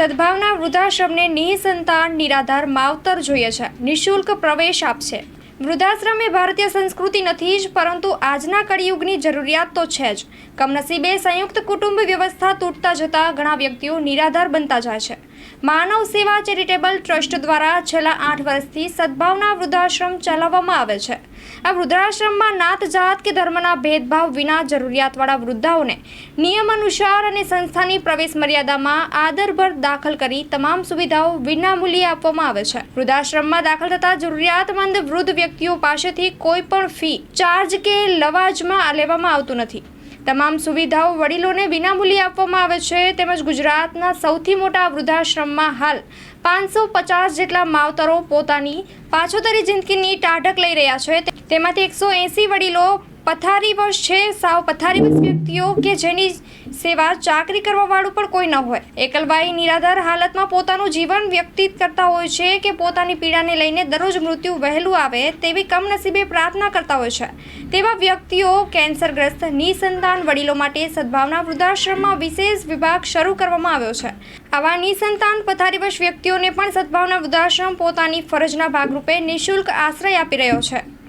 સદભાવના વૃદ્ધાશ્રમને નિઃસંતાન નિરાધાર માવતર જોઈએ છે. નિઃશુલ્ક પ્રવેશ આપશે. વૃદ્ધાશ્રમ એ ભારતીય સંસ્કૃતિ નથી જ, પરંતુ આજના કળિયુગની જરૂરિયાત તો છે જ. કમનસીબે સંયુક્ત કુટુંબ વ્યવસ્થા તૂટતા જતા ઘણા વ્યક્તિઓ નિરાધાર બનતા જાય છે. માનવ સેવા ચેરિટેબલ ટ્રસ્ટ દ્વારા છેલ્લા આઠ વર્ષથી સદભાવના વૃદ્ધાશ્રમ ચલાવવામાં આવે છે. આ વૃદ્ધાશ્રમમાં નાત જાત કે ધર્મના ભેદભાવ વિના જરૂરિયાતવાળા વૃદ્ધાઓને નિયમ અનુસાર અને સંસ્થાની પ્રવેશ મર્યાદામાં આદરભર દાખલ કરી તમામ સુવિધાઓ વિનામૂલ્યે આપવામાં આવે છે. વૃદ્ધાશ્રમમાં દાખલ થતા જરૂરિયાતમંદ વૃદ્ધ વ્યક્તિઓ પાસેથી કોઈ પણ ફી, ચાર્જ કે લવાજમાં લેવામાં આવતું નથી. તમામ સુવિધાઓ વડીલોને વિનામૂલ્યે આપવામાં આવે છે તેમજ ગુજરાતના સૌથી મોટા વૃદ્ધાશ્રમમાં હાલ પાંચસો પચાસ જેટલા માવતરો પોતાની પાછોતરી જિંદગીની ટાઢક લઈ રહ્યા છે. તેમાંથી એકસો એંસી વડીલો પથારીવશ છે, સાવ પથારીવશ વ્યક્તિઓ કે જેની સેવા ચાકરી કરવા વાળું પણ કોઈ ન હોય. એકલબાઈ નિરાધાર હાલતમાં પોતાનું જીવન વ્યક્તિત કરતા હોય છે કે પોતાની પીડાને લઈને દરરોજ મૃત્યુ વહેલું આવે તેવી કમનસીબે પ્રાર્થના કરતા હોય છે. તેવા વ્યક્તિઓ કેન્સરગ્રસ્ત નિસંતાન વડીલો માટે સદભાવના વૃદ્ધાશ્રમમાં વિશેષ વિભાગ શરૂ કરવામાં આવ્યો છે. આવા નિસંતાન પથારીવશ વ્યક્તિઓને પણ સદભાવના વૃદ્ધાશ્રમ પોતાની ફરજના ભાગરૂપે નિઃશુલ્ક આશ્રય આપી રહ્યો છે.